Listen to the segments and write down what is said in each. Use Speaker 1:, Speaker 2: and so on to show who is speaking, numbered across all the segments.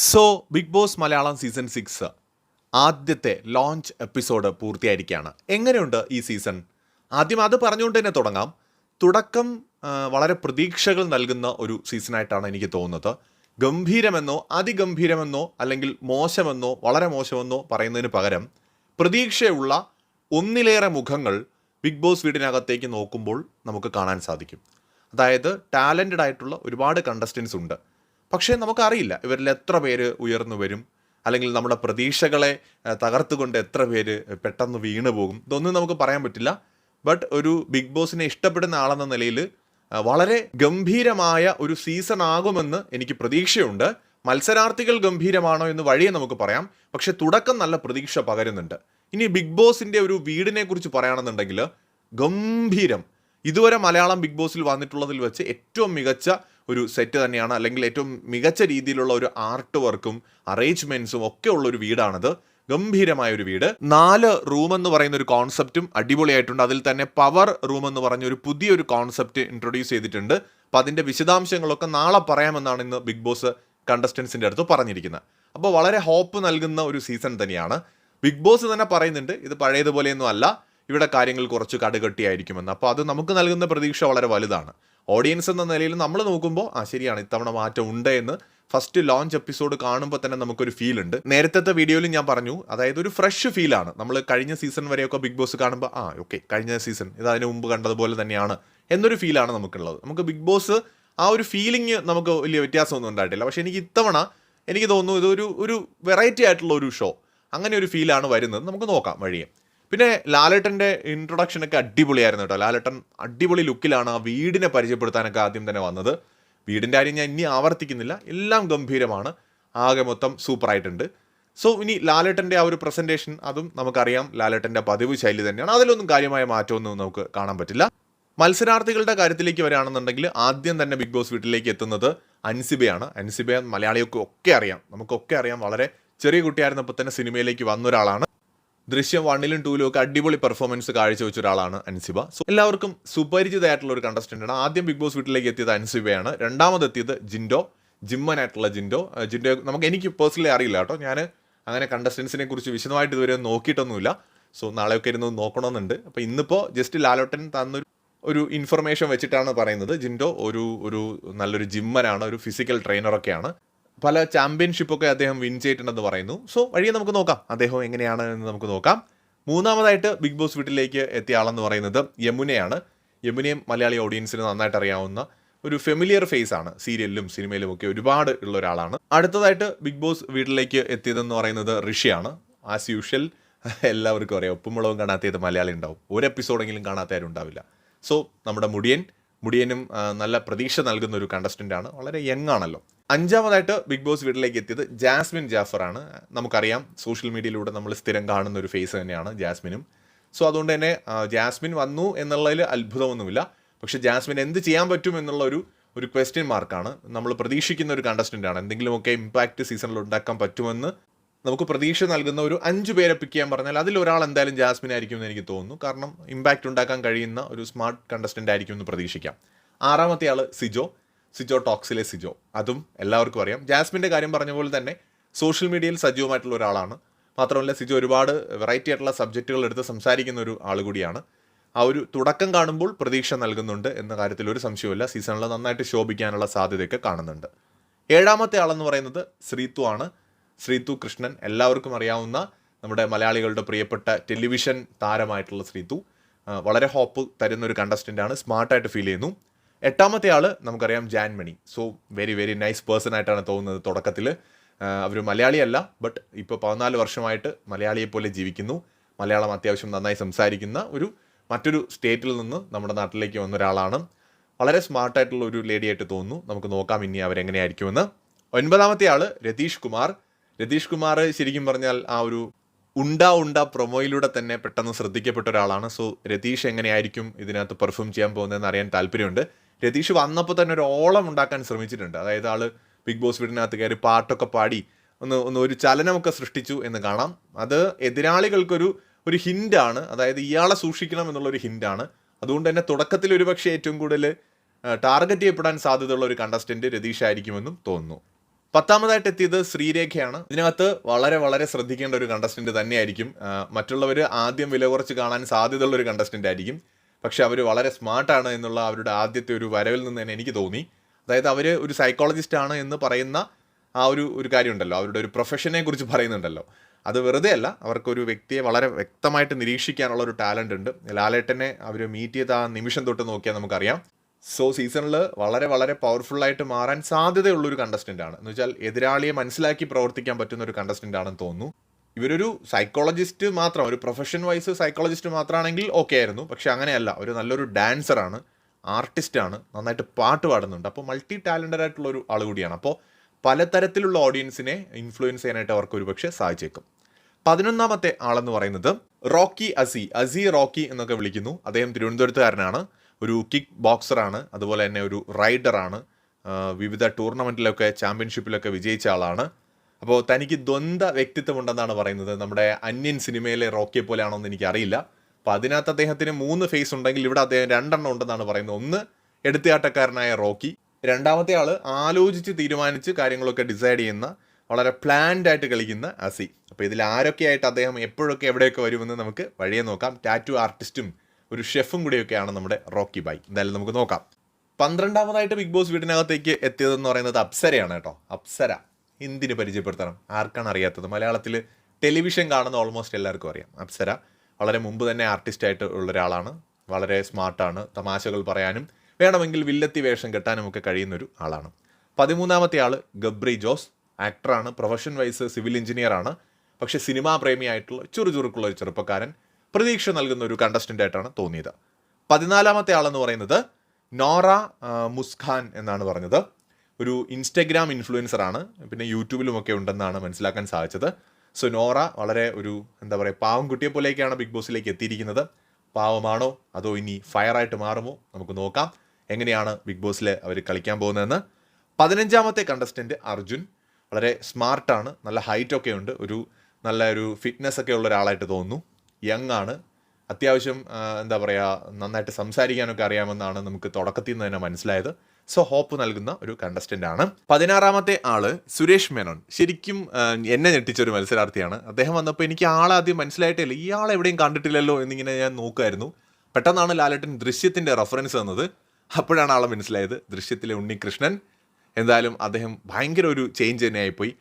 Speaker 1: So Bigg Boss Malayalam season six ആദ്യത്തെ launch episode പൂർത്തിയായിരിക്കുകയാണ്. എങ്ങനെയുണ്ട് ഈ സീസൺ ആദ്യം അത് പറഞ്ഞുകൊണ്ട് തന്നെ തുടങ്ങാം. തുടക്കം വളരെ പ്രതീക്ഷകൾ നൽകുന്ന ഒരു സീസണായിട്ടാണ് എനിക്ക് തോന്നുന്നത്. ഗംഭീരമെന്നോ അതിഗംഭീരമെന്നോ അല്ലെങ്കിൽ മോശമെന്നോ വളരെ മോശമെന്നോ പറയുന്നതിന് പകരം പ്രതീക്ഷയുള്ള ഒന്നിലേറെ മുഖങ്ങൾ ബിഗ് ബോസ് വീടിനകത്തേക്ക് നോക്കുമ്പോൾ നമുക്ക് കാണാൻ സാധിക്കും. അതായത് ടാലന്റഡ് ആയിട്ടുള്ള ഒരുപാട് കണ്ടസ്റ്റൻസ് ഉണ്ട്. പക്ഷേ നമുക്കറിയില്ല ഇവരിൽ എത്ര പേര് ഉയർന്നു വരും അല്ലെങ്കിൽ നമ്മുടെ പ്രതീക്ഷകളെ തകർത്തുകൊണ്ട് എത്ര പേര് പെട്ടെന്ന് വീണു പോകും. ഇതൊന്നും നമുക്ക് പറയാൻ പറ്റില്ല. ബട്ട് ഒരു ബിഗ് ബോസിനെ ഇഷ്ടപ്പെടുന്ന ആളെന്ന നിലയിൽ വളരെ ഗംഭീരമായ ഒരു സീസൺ ആകുമെന്ന് എനിക്ക് പ്രതീക്ഷയുണ്ട്. മത്സരാർത്ഥികൾ ഗംഭീരമാണോ എന്ന് വഴിയെ നമുക്ക് പറയാം. പക്ഷെ തുടക്കം നല്ല പ്രതീക്ഷ പകരുന്നുണ്ട്. ഇനി ബിഗ് ബോസിന്റെ ഒരു വീടിനെ കുറിച്ച് പറയുകയാണെന്നുണ്ടെങ്കിൽ ഗംഭീരം. ഇതുവരെ മലയാളം ബിഗ് ബോസിൽ വന്നിട്ടുള്ളതിൽ വെച്ച് ഏറ്റവും മികച്ച ഒരു സെറ്റ് തന്നെയാണ്. അല്ലെങ്കിൽ ഏറ്റവും മികച്ച രീതിയിലുള്ള ഒരു ആർട്ട് വർക്കും അറേഞ്ച്മെന്റ്സും ഒക്കെ ഉള്ള ഒരു വീടാണത്. ഗംഭീരമായ ഒരു വീട്. നാല് റൂം എന്ന് പറയുന്ന ഒരു കോൺസെപ്റ്റും അടിപൊളിയായിട്ടുണ്ട്. അതിൽ തന്നെ പവർ റൂം എന്ന് പറഞ്ഞ ഒരു പുതിയൊരു കോൺസെപ്റ്റ് ഇൻട്രൊഡ്യൂസ് ചെയ്തിട്ടുണ്ട്. അപ്പോൾ അതിന്റെ വിശദാംശങ്ങളൊക്കെ നാളെ പറയാമെന്നാണ് ഇന്ന് ബിഗ് ബോസ് കണ്ടസ്റ്റൻസിന്റെ അടുത്ത് പറഞ്ഞിരിക്കുന്നത്. അപ്പോൾ വളരെ ഹോപ്പ് നൽകുന്ന ഒരു സീസൺ തന്നെയാണ്. ബിഗ് ബോസ് തന്നെ പറയുന്നുണ്ട് ഇത് പഴയതുപോലെയൊന്നും അല്ല. ഇവിടെ കാര്യങ്ങൾ കുറച്ച് കടുകട്ടിയായിരിക്കുമെന്ന്. അപ്പോൾ അത് നമുക്ക് നൽകുന്ന പ്രതീക്ഷ വളരെ വലുതാണ്. ഓഡിയൻസ് എന്ന നിലയിൽ നമ്മൾ നോക്കുമ്പോൾ ആ ശരിയാണ് ഇത്തവണ മാറ്റം ഉണ്ട് എന്ന് ഫസ്റ്റ് ലോഞ്ച് എപ്പിസോഡ് കാണുമ്പോൾ തന്നെ നമുക്കൊരു ഫീൽ ഉണ്ട്. നേരത്തെ വീഡിയോയിൽ ഞാൻ പറഞ്ഞു അതായത് ഒരു ഫ്രഷ് ഫീലാണ് നമ്മൾ കഴിഞ്ഞ സീസൺ വരെയൊക്കെ ബിഗ് ബോസ് കാണുമ്പോൾ ആ ഓക്കെ കഴിഞ്ഞ സീസൺ ഇത് അതിന് മുമ്പ് കണ്ടതുപോലെ തന്നെയാണ് എന്നൊരു ഫീലാണ് നമുക്കുള്ളത്. നമുക്ക് ബിഗ് ബോസ് ആ ഒരു ഫീലിംഗ് നമുക്ക് വലിയ വ്യത്യാസമൊന്നും ഉണ്ടായിട്ടില്ല. പക്ഷേ എനിക്ക് ഇത്തവണ എനിക്ക് തോന്നുന്നു ഇതൊരു ഒരു വെറൈറ്റി ആയിട്ടുള്ള ഒരു ഷോ അങ്ങനെ ഒരു ഫീലാണ് വരുന്നത്. നമുക്ക് നോക്കാം വഴിയെ. പിന്നെ ലാലേട്ടന്റെ ഇൻട്രൊഡക്ഷനൊക്കെ അടിപൊളിയായിരുന്നു കേട്ടോ. ലാലേട്ടൻ അടിപൊളി ലുക്കിലാണ് ആ വീടിനെ പരിചയപ്പെടുത്താനൊക്കെ ആദ്യം തന്നെ വന്നത്. വീടിന്റെ കാര്യം ഞാൻ ഇനി ആവർത്തിക്കുന്നില്ല. എല്ലാം ഗംഭീരമാണ്. ആകെ മൊത്തം സൂപ്പറായിട്ടുണ്ട് സോ ഇനി ലാലേട്ടന്റെ ആ ഒരു പ്രസന്റേഷൻ അതും നമുക്കറിയാം. ലാലേട്ടന്റെ പതിവ് ശൈലി തന്നെയാണ്. അതിലൊന്നും കാര്യമായ മാറ്റമൊന്നും നമുക്ക് കാണാൻ പറ്റില്ല. മത്സരാർത്ഥികളുടെ കാര്യത്തിലേക്ക് വരികയാണെന്നുണ്ടെങ്കിൽ ആദ്യം തന്നെ ബിഗ് ബോസ് വീട്ടിലേക്ക് എത്തുന്നത് അൻസിബയാണ്. അൻസിബ മലയാളികൾക്ക് ഒക്കെ അറിയാം. നമുക്കൊക്കെ അറിയാം. വളരെ ചെറിയ കുട്ടിയായിരുന്നപ്പോൾ തന്നെ സിനിമയിലേക്ക് വന്ന ഒരാളാണ്. ദൃശ്യം വണ്ണിലും ടൂലും ഒക്കെ അടിപൊളി പെർഫോമൻസ് കാഴ്ചവെച്ച ഒരാളാണ് അൻസിബ. സോ എല്ലാവർക്കും സുപരിചിതമായിട്ടുള്ള ഒരു കണ്ടസ്റ്റന്റാണ് ആദ്യം ബിഗ് ബോസ് വീട്ടിലേക്ക് എത്തിയത് അൻസിബയാണ്. രണ്ടാമതെത്തിയത് ജിൻഡോ. ജിമ്മനായിട്ടുള്ള ജിൻഡോ. ജിൻഡോ നമുക്ക് എനിക്ക് പേഴ്സണലി അറിയില്ല കേട്ടോ. ഞാൻ അങ്ങനെ കണ്ടസ്റ്റൻസിനെ കുറിച്ച് വിശദമായിട്ട് ഇതുവരെ നോക്കിയിട്ടൊന്നുമില്ല. സോ നാളെയൊക്കെ ഇരുന്ന് നോക്കണമെന്നുണ്ട്. അപ്പോൾ ഇന്നിപ്പോൾ ജസ്റ്റ് ലാലോട്ടൻ തന്നൊരു ഒരു ഇൻഫർമേഷൻ വെച്ചിട്ടാണ് പറയുന്നത്. ജിൻഡോ ഒരു ഒരു നല്ലൊരു ജിമ്മനാണ് ഒരു ഫിസിക്കൽ ട്രെയിനറൊക്കെയാണ് പല ചാമ്പ്യൻഷിപ്പൊക്കെ അദ്ദേഹം വിൻ ചെയ്തിട്ടുണ്ടെന്ന് പറയുന്നു. സോ വഴിയെ നമുക്ക് നോക്കാം. അദ്ദേഹം എങ്ങനെയാണ് എന്ന് നമുക്ക് നോക്കാം. മൂന്നാമതായിട്ട് ബിഗ് ബോസ് വീട്ടിലേക്ക് എത്തിയ ആളെന്ന് പറയുന്നത് യമുനയാണ്. യമുനയും മലയാളി ഓഡിയൻസിന് നന്നായിട്ട് അറിയാവുന്ന ഒരു ഫെമിലിയർ ഫേസ് ആണ്. സീരിയലിലും സിനിമയിലും ഒക്കെ ഒരുപാട് ഉള്ള ഒരാളാണ്. അടുത്തതായിട്ട് ബിഗ് ബോസ് വീട്ടിലേക്ക് എത്തിയതെന്ന് പറയുന്നത് ഋഷിയാണ്. ആസ് യൂഷ്വൽ എല്ലാവർക്കും അറിയാം. ഉപ്പുമുളകും കാണാത്തത് മലയാളി ഉണ്ടാവും. ഒരു എപ്പിസോഡെങ്കിലും കാണാത്ത ആരും ഉണ്ടാവില്ല സോ നമ്മുടെ മുടിയൻ മുടിയനും നല്ല പ്രതീക്ഷ നൽകുന്ന ഒരു കണ്ടസ്റ്റന്റ് ആണ്. വളരെ യങ് ആണല്ലോ. അഞ്ചാമതായിട്ട് ബിഗ് ബോസ് വീട്ടിലേക്ക് എത്തിയത് ജാസ്മിൻ ജാഫർ ആണ്. നമുക്കറിയാം സോഷ്യൽ മീഡിയയിലൂടെ നമ്മൾ സ്ഥിരം കാണുന്ന ഒരു ഫേസ് തന്നെയാണ് ജാസ്മിനും. സോ അതുകൊണ്ട് തന്നെ ജാസ്മിൻ വന്നു എന്നുള്ളതിൽ അത്ഭുതമൊന്നുമില്ല. പക്ഷേ ജാസ്മിൻ എന്ത് ചെയ്യാൻ പറ്റും എന്നുള്ള ഒരു ഒരു ക്വസ്റ്റ്യൻ മാർക്കാണ് നമ്മൾ പ്രതീക്ഷിക്കുന്ന ഒരു കണ്ടസ്റ്റന്റ് ആണ്. എന്തെങ്കിലുമൊക്കെ ഇമ്പാക്റ്റ് സീസണിൽ ഉണ്ടാക്കാൻ പറ്റുമെന്ന് നമുക്ക് പ്രതീക്ഷ നൽകുന്ന ഒരു അഞ്ച് പേരെ പിക്ക് ചെയ്യാൻ പറഞ്ഞാൽ അതിൽ ഒരാൾ എന്തായാലും ജാസ്മിൻ ആയിരിക്കും എന്ന് എനിക്ക് തോന്നുന്നു. കാരണം ഇമ്പാക്റ്റ് ഉണ്ടാക്കാൻ കഴിയുന്ന ഒരു സ്മാർട്ട് കണ്ടസ്റ്റന്റ് ആയിരിക്കും എന്ന് പ്രതീക്ഷിക്കാം. ആറാമത്തെ ആൾ സിജോ. സിജോ ടോക്സിലെ സിജോ. അതും എല്ലാവർക്കും അറിയാം. ജാസ്മിന്റെ കാര്യം പറഞ്ഞ പോലെ തന്നെ സോഷ്യൽ മീഡിയയിൽ സജീവമായിട്ടുള്ള ഒരാളാണ്. മാത്രമല്ല സിജോ ഒരുപാട് വെറൈറ്റി ആയിട്ടുള്ള സബ്ജക്റ്റുകൾ എടുത്ത് സംസാരിക്കുന്ന ഒരു ആൾ കൂടിയാണ്. ആ ഒരു തുടക്കം കാണുമ്പോൾ പ്രതീക്ഷ നൽകുന്നുണ്ട് എന്ന കാര്യത്തിൽ ഒരു സംശയവുമില്ല. സീസണിൽ നന്നായിട്ട് ശോഭിക്കാനുള്ള സാധ്യതയൊക്കെ കാണുന്നുണ്ട്. ഏഴാമത്തെ ആളെന്ന് പറയുന്നത് ശ്രീത്തു ആണ്. ശ്രീത്തു കൃഷ്ണൻ എല്ലാവർക്കും അറിയാവുന്ന നമ്മുടെ മലയാളികളുടെ പ്രിയപ്പെട്ട ടെലിവിഷൻ താരമായിട്ടുള്ള ശ്രീതു. വളരെ ഹോപ്പ് തരുന്ന ഒരു കണ്ടസ്റ്റന്റ് ആണ്. സ്മാർട്ടായിട്ട് ഫീൽ ചെയ്യുന്നു. എട്ടാമത്തെ ആൾ നമുക്കറിയാം Jaanmoni. So very very nice person ആയിട്ടാണ് തോന്നുന്നത് തുടക്കത്തിൽ അവർ മലയാളിയല്ല ബട്ട് ഇപ്പോൾ പതിനാല് വർഷമായിട്ട് മലയാളിയെ പോലെ ജീവിക്കുന്നു. മലയാളം അത്യാവശ്യം നന്നായി സംസാരിക്കുന്ന ഒരു മറ്റൊരു സ്റ്റേറ്റിൽ നിന്ന് നമ്മുടെ നാട്ടിലേക്ക് വന്ന ഒരാളാണ്. വളരെ സ്മാർട്ടായിട്ടുള്ള ഒരു ലേഡിയായിട്ട് തോന്നുന്നു. നമുക്ക് നോക്കാം ഇനി അവരെങ്ങനെയായിരിക്കുമെന്ന്. ഒൻപതാമത്തെ ആൾ രതീഷ് കുമാർ. രതീഷ് കുമാർ ശരിക്കും പറഞ്ഞാൽ ആ ഒരു ഉണ്ട ഉണ്ട പ്രൊമോയിലൂടെ തന്നെ പെട്ടെന്ന് ശ്രദ്ധിക്കപ്പെട്ട ഒരാളാണ്. സോ രതീഷ് എങ്ങനെയായിരിക്കും ഇതിനകത്ത് പെർഫോം ചെയ്യാൻ പോകുന്നതെന്ന് അറിയാൻ താല്പര്യമുണ്ട്. രതീഷ് വന്നപ്പോൾ തന്നെ ഒരു ഓളം ഉണ്ടാക്കാൻ ശ്രമിച്ചിട്ടുണ്ട്. അതായത് ആൾ ബിഗ് ബോസ് വീടിനകത്ത് കയറി പാട്ടൊക്കെ പാടി ഒന്ന് ഒന്ന് ഒരു ചലനമൊക്കെ സൃഷ്ടിച്ചു എന്ന് കാണാം. അത് എതിരാളികൾക്കൊരു ഒരു ഹിന്റാണ് അതായത് ഇയാളെ സൂക്ഷിക്കണം എന്നുള്ളൊരു ഹിന്റാണ് അതുകൊണ്ട് തന്നെ തുടക്കത്തിൽ ഒരുപക്ഷെ ഏറ്റവും കൂടുതൽ ടാർഗറ്റ് ചെയ്യപ്പെടാൻ സാധ്യതയുള്ള ഒരു കണ്ടസ്റ്റന്റ് രതീഷ് ആയിരിക്കുമെന്നും തോന്നുന്നു. പത്താമതായിട്ട് എത്തിയത് ശ്രീരേഖയാണ്. ഇതിനകത്ത് വളരെ വളരെ ശ്രദ്ധിക്കേണ്ട ഒരു കണ്ടസ്റ്റന്റ് തന്നെയായിരിക്കും. മറ്റുള്ളവർ ആദ്യം വില കുറച്ച് കാണാൻ സാധ്യതയുള്ള ഒരു കണ്ടസ്റ്റന്റ് ആയിരിക്കും. പക്ഷെ അവർ വളരെ സ്മാർട്ടാണ് എന്നുള്ള അവരുടെ ആദ്യത്തെ ഒരു വരവിൽ നിന്ന് തന്നെ എനിക്ക് തോന്നി. അതായത് അവർ ഒരു സൈക്കോളജിസ്റ്റ് ആണ് എന്ന് പറയുന്ന ആ ഒരു ഒരു കാര്യമുണ്ടല്ലോ. അവരുടെ ഒരു പ്രൊഫഷനെ കുറിച്ച് പറയുന്നുണ്ടല്ലോ. അത് വെറുതെ അല്ല. അവർക്കൊരു വ്യക്തിയെ വളരെ വ്യക്തമായിട്ട് നിരീക്ഷിക്കാനുള്ള ഒരു ടാലന്റ് ഉണ്ട്. ലാലേട്ടനെ അവർ മീറ്റ് ചെയ്ത ആ നിമിഷം തൊട്ട് നോക്കിയാൽ നമുക്കറിയാം. സോ സീസണിൽ വളരെ വളരെ പവർഫുള്ളായിട്ട് മാറാൻ സാധ്യതയുള്ളൊരു കണ്ടസ്റ്റന്റ് ആണ്. എന്ന് വെച്ചാൽ എതിരാളിയെ മനസ്സിലാക്കി പ്രവർത്തിക്കാൻ പറ്റുന്ന ഒരു കണ്ടസ്റ്റന്റ് ആണെന്ന് തോന്നുന്നു. ഇവരൊരു സൈക്കോളജിസ്റ്റ് മാത്രം ഒരു പ്രൊഫഷൻ വൈസ് സൈക്കോളജിസ്റ്റ് മാത്രമാണെങ്കിൽ ഓക്കെ ആയിരുന്നു. പക്ഷെ അങ്ങനെയല്ല. ഒരു നല്ലൊരു ഡാൻസറാണ് ആർട്ടിസ്റ്റാണ് നന്നായിട്ട് പാട്ട് പാടുന്നുണ്ട്. അപ്പോൾ മൾട്ടി ടാലന്റഡ് ആയിട്ടുള്ള ഒരു ആൾ കൂടിയാണ്. അപ്പോൾ പലതരത്തിലുള്ള ഓഡിയൻസിനെ ഇൻഫ്ലുവൻസ് ചെയ്യാനായിട്ട് അവർക്ക് ഒരുപക്ഷെ സാധിച്ചേക്കും. പതിനൊന്നാമത്തെ ആളെന്ന് പറയുന്നത് റോക്കി അസി അസി റോക്കി എന്നൊക്കെ വിളിക്കുന്നു. അദ്ദേഹം തിരുവനന്തപുരത്തുകാരനാണ്. ഒരു കിക്ക് ബോക്സറാണ് അതുപോലെ തന്നെ ഒരു റൈഡറാണ് വിവിധ ടൂർണമെന്റിലൊക്കെ ചാമ്പ്യൻഷിപ്പിലൊക്കെ വിജയിച്ച ആളാണ്. അപ്പോൾ തനിക്ക് ദ്വന്ദ് വ്യക്തിത്വമുണ്ടെന്നാണ് പറയുന്നത്. നമ്മുടെ അന്യൻ സിനിമയിലെ റോക്കിയെ പോലെയാണോ എന്ന് എനിക്കറിയില്ല. അപ്പോൾ അതിനകത്ത് അദ്ദേഹത്തിന് മൂന്ന് ഫേസ് ഉണ്ടെങ്കിൽ ഇവിടെ അദ്ദേഹം രണ്ടെണ്ണം ഉണ്ടെന്നാണ് പറയുന്നത്. ഒന്ന് എടുത്തുകാട്ടക്കാരനായ റോക്കി. രണ്ടാമത്തെ ആൾ ആലോചിച്ച് തീരുമാനിച്ച് കാര്യങ്ങളൊക്കെ ഡിസൈഡ് ചെയ്യുന്ന വളരെ പ്ലാൻഡ് ആയിട്ട് കളിക്കുന്ന അസി. അപ്പോൾ ഇതിൽ ആരൊക്കെയായിട്ട് അദ്ദേഹം എപ്പോഴൊക്കെ എവിടെയൊക്കെ വരുമെന്ന് നമുക്ക് വഴിയെ നോക്കാം. ടാറ്റു ആർട്ടിസ്റ്റും ഒരു ഷെഫും കൂടിയൊക്കെയാണ് നമ്മുടെ റോക്കി ബായ്. എന്തായാലും നമുക്ക് നോക്കാം. പന്ത്രണ്ടാമതായിട്ട് ബിഗ് ബോസ് വീടിനകത്തേക്ക് എത്തിയതെന്ന് പറയുന്നത് അപ്സരയാണ് കേട്ടോ. അപ്സര. എന്തിന് പരിചയപ്പെടുത്തണം? ആർക്കാണ് അറിയാത്തത്? മലയാളത്തിൽ ടെലിവിഷൻ കാണുന്ന ഓൾമോസ്റ്റ് എല്ലാവർക്കും അറിയാം. അപ്സര വളരെ മുമ്പ് തന്നെ ആർട്ടിസ്റ്റായിട്ട് ഉള്ള ഒരാളാണ് വളരെ സ്മാർട്ടാണ് തമാശകൾ പറയാനും വേണമെങ്കിൽ വില്ലത്തി വേഷം കെട്ടാനും ഒക്കെ കഴിയുന്ന ഒരു ആളാണ്. പതിമൂന്നാമത്തെ ആൾ ഗബ്രി ജോസ്. ആക്ടറാണ് പ്രൊഫഷൻ വൈസ് സിവിൽ എഞ്ചിനീയറാണ് പക്ഷേ സിനിമാ പ്രേമിയായിട്ടുള്ള ചുറുചുറുക്കുള്ള ഒരു ചെറുപ്പക്കാരൻ. പ്രതീക്ഷ നൽകുന്ന ഒരു കണ്ടസ്റ്റന്റ് ആയിട്ടാണ് തോന്നിയത്. പതിനാലാമത്തെ ആളെന്ന് പറയുന്നത് നോറ മുസ്ഖാൻ എന്നാണ് പറഞ്ഞത്. ഒരു ഇൻസ്റ്റഗ്രാം ഇൻഫ്ലുവൻസർ ആണ്. പിന്നെ യൂട്യൂബിലുമൊക്കെ ഉണ്ടെന്നാണ് മനസ്സിലാക്കാൻ സാധിച്ചത്. സോ നോറ വളരെ ഒരു എന്താ പറയുക പാവം കുട്ടിയെ പോലെയൊക്കെയാണ് ബിഗ് ബോസിലേക്ക് എത്തിയിരിക്കുന്നത്. പാവമാണോ? അതോ ഇനി ഫയറായിട്ട് മാറുമോ? നമുക്ക് നോക്കാം. എങ്ങനെയാണ് ബിഗ് ബോസിൽ അവർ കളിക്കാൻ പോകുന്നതെന്ന്. പതിനഞ്ചാമത്തെ കണ്ടസ്റ്റന്റ് അർജുൻ. വളരെ സ്മാർട്ടാണ് നല്ല ഹൈറ്റ് ഒക്കെ ഉണ്ട്. ഒരു നല്ല ഒരു ഫിറ്റ്നസ് ഒക്കെ ഉള്ള ഒരാളായിട്ട് തോന്നുന്നു. യങ് ആണ് അത്യാവശ്യം എന്താ പറയുക നന്നായിട്ട് സംസാരിക്കാനൊക്കെ അറിയാമെന്നാണ് നമുക്ക് തുടക്കത്തിൽ നിന്ന് തന്നെ മനസ്സിലായത്. സോ ഹോപ്പ് നൽകുന്ന ഒരു കണ്ടസ്റ്റന്റ് ആണ്. പതിനാറാമത്തെ ആൾ സുരേഷ് മേനോൻ. ശരിക്കും എന്നെ ഞെട്ടിച്ച ഒരു മത്സരാർത്ഥിയാണ്. അദ്ദേഹം വന്നപ്പോൾ എനിക്ക് ആളാദ്യം മനസ്സിലായിട്ടില്ല ആളെ എവിടെയും കണ്ടിട്ടില്ലല്ലോ എന്നിങ്ങനെ ഞാൻ നോക്കുമായിരുന്നു പെട്ടെന്നാണ് ലാലേട്ടൻ ദൃശ്യത്തിന്റെ റെഫറൻസ് തന്നത്. അപ്പോഴാണ് ആളെ മനസ്സിലായത് ദൃശ്യത്തിലെ ഉണ്ണികൃഷ്ണൻ. എന്തായാലും അദ്ദേഹം ഭയങ്കര ഒരു ചേഞ്ച് തന്നെയായിപ്പോയി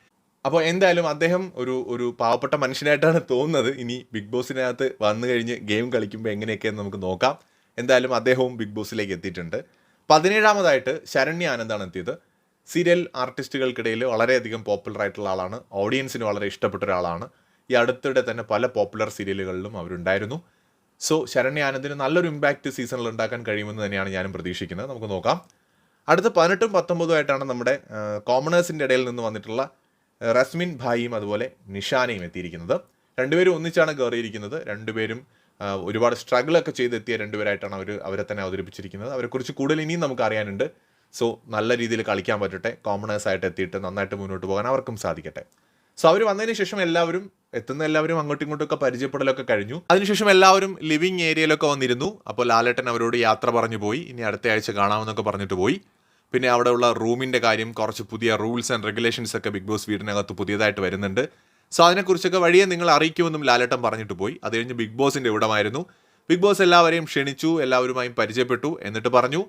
Speaker 1: അപ്പോൾ എന്തായാലും അദ്ദേഹം ഒരു ഒരു പാവപ്പെട്ട മനുഷ്യനായിട്ടാണ് തോന്നുന്നത്. ഇനി ബിഗ് ബോസിനകത്ത് വന്നു കഴിഞ്ഞ് ഗെയിം കളിക്കുമ്പോൾ എങ്ങനെയൊക്കെയെന്ന് നമുക്ക് നോക്കാം. എന്തായാലും അദ്ദേഹവും ബിഗ് ബോസിലേക്ക് എത്തിയിട്ടുണ്ട്. പതിനേഴാമതായിട്ട് ശരണ്യ ആനന്ദാണ് എത്തിയത്. സീരിയൽ ആർട്ടിസ്റ്റുകൾക്കിടയിൽ വളരെയധികം പോപ്പുലർ ആയിട്ടുള്ള ആളാണ്. ഓഡിയൻസിന് വളരെ ഇഷ്ടപ്പെട്ട ഒരാളാണ്. ഈ അടുത്തിടെ തന്നെ പല പോപ്പുലർ സീരിയലുകളിലും അവരുണ്ടായിരുന്നു. സോ ശരണ്യ ആനന്ദിന് നല്ലൊരു ഇമ്പാക്റ്റ് സീസണിൽ ഉണ്ടാക്കാൻ കഴിയുമെന്ന് തന്നെയാണ് ഞാനും പ്രതീക്ഷിക്കുന്നത്. നമുക്ക് നോക്കാം. അടുത്ത പതിനെട്ടും പത്തൊമ്പതും ആയിട്ടാണ് നമ്മുടെ കോമണേഴ്സിന്റെ ഇടയിൽ നിന്ന് വന്നിട്ടുള്ള റസ്മിൻ ഭായിയും അതുപോലെ നിഷാനയും എത്തിയിരിക്കുന്നത്. രണ്ടുപേരും ഒന്നിച്ചാണ് കയറിയിരിക്കുന്നത്. രണ്ടുപേരും ഒരുപാട് സ്ട്രഗിൾ ഒക്കെ ചെയ്തെത്തിയ രണ്ടുപേരായിട്ടാണ് അവർ അവരെ തന്നെ അവതരിപ്പിച്ചിരിക്കുന്നത്. അവരെക്കുറിച്ച് കൂടുതൽ ഇനിയും നമുക്ക് അറിയാനുണ്ട്. സോ നല്ല രീതിയിൽ കളിക്കാൻ പറ്റട്ടെ. കോമണേഴ്സ് ആയിട്ട് എത്തിയിട്ട് നന്നായിട്ട് മുന്നോട്ട് പോകാൻ അവർക്കും സാധിക്കട്ടെ. സോ അവർ വന്നതിന് ശേഷം എല്ലാവരും എത്തുന്ന എല്ലാവരും അങ്ങോട്ടും ഇങ്ങോട്ടും ഒക്കെ പരിചയപ്പെടലൊക്കെ കഴിഞ്ഞു. അതിനുശേഷം എല്ലാവരും ലിവിങ് ഏരിയയിലൊക്കെ വന്നിരുന്നു. അപ്പോൾ ലാലേട്ടൻ അവരോട് യാത്ര പറഞ്ഞു പോയി. ഇനി അടുത്ത ആഴ്ച കാണാമെന്നൊക്കെ പറഞ്ഞിട്ട് പോയി. പിന്നെ അവിടെയുള്ള റൂമിന്റെ കാര്യം കുറച്ച് പുതിയ റൂൾസ് ആൻഡ് റെഗുലേഷൻസ് ഒക്കെ ബിഗ് ബോസ് വീടിനകത്ത് പുതിയതായിട്ട് വരുന്നുണ്ട്. സോ അതിനെക്കുറിച്ചൊക്കെ വഴിയെ നിങ്ങൾ അറിയിക്കുമെന്നും ലാലേട്ടൻ പറഞ്ഞിട്ട് പോയി. അത് കഴിഞ്ഞ് ബിഗ് ബോസിന്റെ ഇവിടമായിരുന്നു. ബിഗ് ബോസ് എല്ലാവരെയും ക്ഷണിച്ചു എല്ലാവരുമായും പരിചയപ്പെട്ടു എന്നിട്ട് പറഞ്ഞു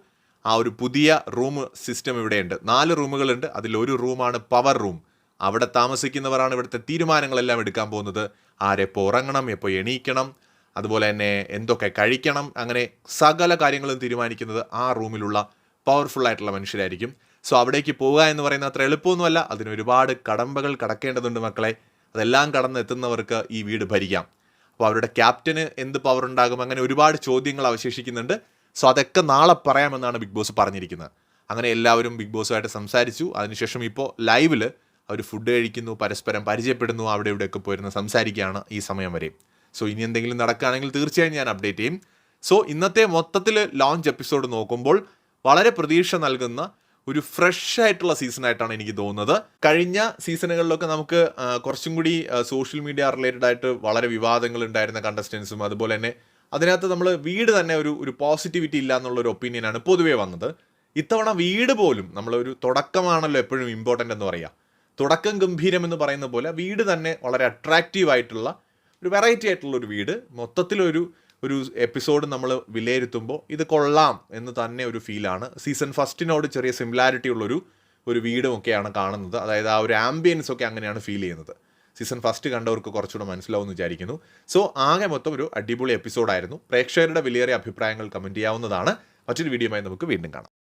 Speaker 1: ആ ഒരു പുതിയ റൂം സിസ്റ്റം ഇവിടെയുണ്ട്. നാല് റൂമുകളുണ്ട്. അതിൽ ഒരു റൂമാണ് പവർ റൂം. അവിടെ താമസിക്കുന്നവരാണ് ഇവിടുത്തെ തീരുമാനങ്ങളെല്ലാം എടുക്കാൻ പോകുന്നത്. ആരെപ്പോൾ ഉറങ്ങണം എപ്പോൾ എണീക്കണം അതുപോലെ തന്നെ എന്തൊക്കെ കഴിക്കണം അങ്ങനെ സകല കാര്യങ്ങളും തീരുമാനിക്കുന്നത് ആ റൂമിലുള്ള പവർഫുൾ ആയിട്ടുള്ള മനുഷ്യരായിരിക്കും. സോ അവിടേക്ക് പോവുക എന്ന് പറയുന്ന അത്ര എളുപ്പമൊന്നുമല്ല. അതിന് ഒരുപാട് കടമ്പകൾ കടക്കേണ്ടതുണ്ട് മക്കളെ. അതെല്ലാം കടന്ന് എത്തുന്നവർക്ക് ഈ വീട് ഭരിക്കാം. അപ്പോൾ അവരുടെ ക്യാപ്റ്റന് എന്ത് പവർ ഉണ്ടാകും? അങ്ങനെ ഒരുപാട് ചോദ്യങ്ങൾ അവശേഷിക്കുന്നുണ്ട്. സോ അതൊക്കെ നാളെ പറയാമെന്നാണ് ബിഗ് ബോസ് പറഞ്ഞിരിക്കുന്നത്. അങ്ങനെ എല്ലാവരും ബിഗ് ബോസുമായിട്ട് സംസാരിച്ചു. അതിനുശേഷം ഇപ്പോൾ ലൈവിൽ അവർ ഫുഡ് കഴിക്കുന്നു പരസ്പരം പരിചയപ്പെടുന്നു അവിടെ ഇവിടെയൊക്കെ പോയിരുന്ന് സംസാരിക്കുകയാണ് ഈ സമയം വരെ. സോ ഇനി എന്തെങ്കിലും നടക്കുകയാണെങ്കിൽ തീർച്ചയായും ഞാൻ അപ്ഡേറ്റ് ചെയ്യും. സോ ഇന്നത്തെ മൊത്തത്തിൽ ലോഞ്ച് എപ്പിസോഡ് നോക്കുമ്പോൾ വളരെ പ്രതീക്ഷ നൽകുന്ന ഒരു ഫ്രഷ് ആയിട്ടുള്ള സീസൺ ആയിട്ടാണ് എനിക്ക് തോന്നുന്നത്. കഴിഞ്ഞ സീസണുകളിലൊക്കെ നമുക്ക് കുറച്ചും കൂടി സോഷ്യൽ മീഡിയ റിലേറ്റഡ് ആയിട്ട് വളരെ വിവാദങ്ങൾ ഉണ്ടായിരുന്ന കണ്ടസ്റ്റൻസും അതുപോലെ തന്നെ അതിനകത്ത് നമ്മൾ വീട് തന്നെ ഒരു ഒരു പോസിറ്റിവിറ്റി ഇല്ല എന്നുള്ള ഒരു ഒപ്പീനിയനാണ് പൊതുവേ വന്നത്. ഇത്തവണ വീട് പോലും നമ്മളൊരു തുടക്കമാണല്ലോ എപ്പോഴും ഇമ്പോർട്ടന്റ് എന്ന് പറയുക തുടക്കം ഗംഭീരം എന്ന് പറയുന്ന പോലെ വീട് തന്നെ വളരെ അട്രാക്റ്റീവ് ആയിട്ടുള്ള ഒരു വെറൈറ്റി ആയിട്ടുള്ള ഒരു വീട്. മൊത്തത്തിലൊരു ഒരു എപ്പിസോഡ് നമ്മൾ വിലയിരുത്തുമ്പോൾ ഇത് കൊള്ളാം എന്ന് തന്നെ ഒരു ഫീലാണ് സീസൺ ഫസ്റ്റിനോട് ചെറിയ സിമിലാരിറ്റി ഉള്ളൊരു ഒരു വീടും ഒക്കെയാണ് കാണുന്നത്. അതായത് ആ ഒരു ആംബിയൻസ് ഒക്കെ അങ്ങനെയാണ് ഫീൽ ചെയ്യുന്നത്. സീസൺ ഫസ്റ്റ് കണ്ടവർക്ക് കുറച്ചുകൂടെ മനസ്സിലാവുമെന്ന് വിചാരിക്കുന്നു. സോ ആകെ മൊത്തം ഒരു അടിപൊളി എപ്പിസോഡായിരുന്നു പ്രേക്ഷകരുടെ വിലയേറിയ അഭിപ്രായങ്ങൾ കമന്റ് ചെയ്യാവുന്നതാണ്. മറ്റൊരു വീഡിയോയുമായി നമുക്ക് വീണ്ടും കാണാം.